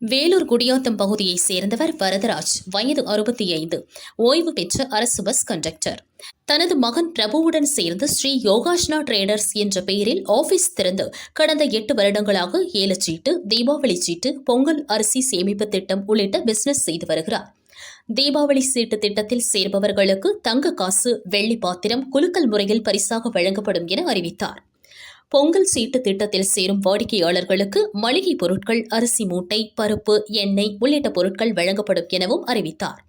வேலூர் குடியாத்தம் பகுதியைச் சேர்ந்தவர் வரதராஜ் வயது அறுபத்தி ஐந்து ஓய்வு பெற்ற அரசு பஸ் கண்டக்டர் தனது மகன் பிரபுவுடன் சேர்ந்து ஸ்ரீ யோகாஷ்னா ட்ரேடர்ஸ் என்ற பெயரில் ஆபீஸ் திறந்து கடந்த எட்டு வருடங்களாக ஏலச்சீட்டு தீபாவளி சீட்டு பொங்கல் அரிசி சேமிப்பு திட்டம் உள்ளிட்ட பிசினஸ் செய்து வருகிறார். தீபாவளி சீட்டு திட்டத்தில் சேர்பவர்களுக்கு தங்க காசு வெள்ளி பாத்திரம் குலுக்கல் முறையில் பரிசாக வழங்கப்படும் என அறிவித்தார். பொங்கல் சீட்டு திட்டத்தில் சேரும் வாடிக்கையாளர்களுக்கு மளிகை பொருட்கள் அரிசி மூட்டை பருப்பு எண்ணெய் உள்ளிட்ட பொருட்கள் வழங்கப்படும் எனவும் அறிவித்தார்.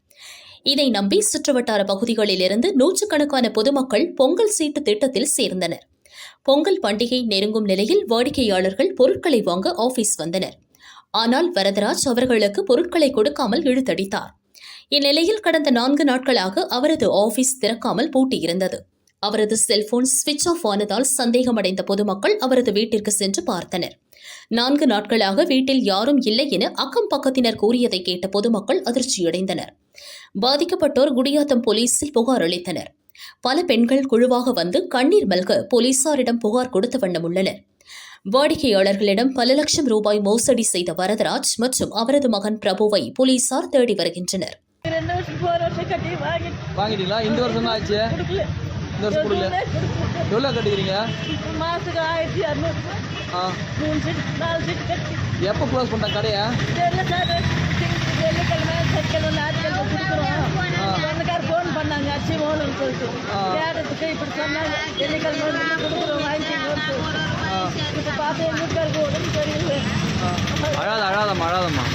இதை நம்பி சுற்றுவட்டார பகுதிகளிலிருந்து நூற்றுக்கணக்கான பொதுமக்கள் பொங்கல் சீட்டு திட்டத்தில் சேர்ந்தனர். பொங்கல் பண்டிகை நெருங்கும் நிலையில் வாடிக்கையாளர்கள் பொருட்களை வாங்க ஆபீஸ் வந்தனர். ஆனால் வரதராஜ் அவர்களுக்கு பொருட்களை கொடுக்காமல் இழுத்தடித்தார். இந்நிலையில் கடந்த நான்கு நாட்களாக அவரது ஆபீஸ் திறக்காமல் பூட்டியிருந்தது. அவரது செல்போன் சுவிட்ச் ஆஃப் ஆனதால் சந்தேகமடைந்த பொதுமக்கள் அவரது வீட்டிற்கு சென்று பார்த்தனர். நான்கு நாட்களாக வீட்டில் யாரும் இல்லை என அக்கம் பக்கத்தினர் கூறியதை கேட்ட பொதுமக்கள் அதிர்ச்சியடைந்தனர். பாதிக்கப்பட்டோர் குடியாத்தம் போலீசில் புகார் அளித்தனர். பல பெண்கள் குழுவாக வந்து கண்ணீர் மல்க போலீசாரிடம் புகார் கொடுத்த வண்ணம் உள்ளனர். வாடிக்கையாளர்களிடம் பல லட்சம் ரூபாய் மோசடி செய்த வரதராஜ் மற்றும் அவரது மகன் பிரபுவை போலீசார் தேடி வருகின்றனர். இந்த வருஷம் கொடுக்கல எவ்வளோ கட்டிக்கிறீங்க? மாசத்துக்கு ஆயிரத்தி இரநூறு ஆ. மூணு சீட் நாலு சீட் கட்டி. எப்போ க்ளோஸ் பண்ணிட்டாங்க கடையை? தெரியல சார் வெள்ளிக்கிழமை சனிக்கிழமை ஞாயிற்றுக்கிழமை கொடுக்குறோம். சொந்தக்கார் ஃபோன் பண்ணாங்க அச்சி மோகன் சொல்லிட்டு. தேடுறதுக்கு இப்படி சொன்னாங்க? வெள்ளிக்கிழமை கொடுக்குறோம் வாங்கிக்கோங்க ஆ. இப்போ பார்த்து எங்கள் வீட்டுக்காருக்கு உடம்பு சரியில்லை. ஆ. அழாத அழாதம்மா அழாதம்மா.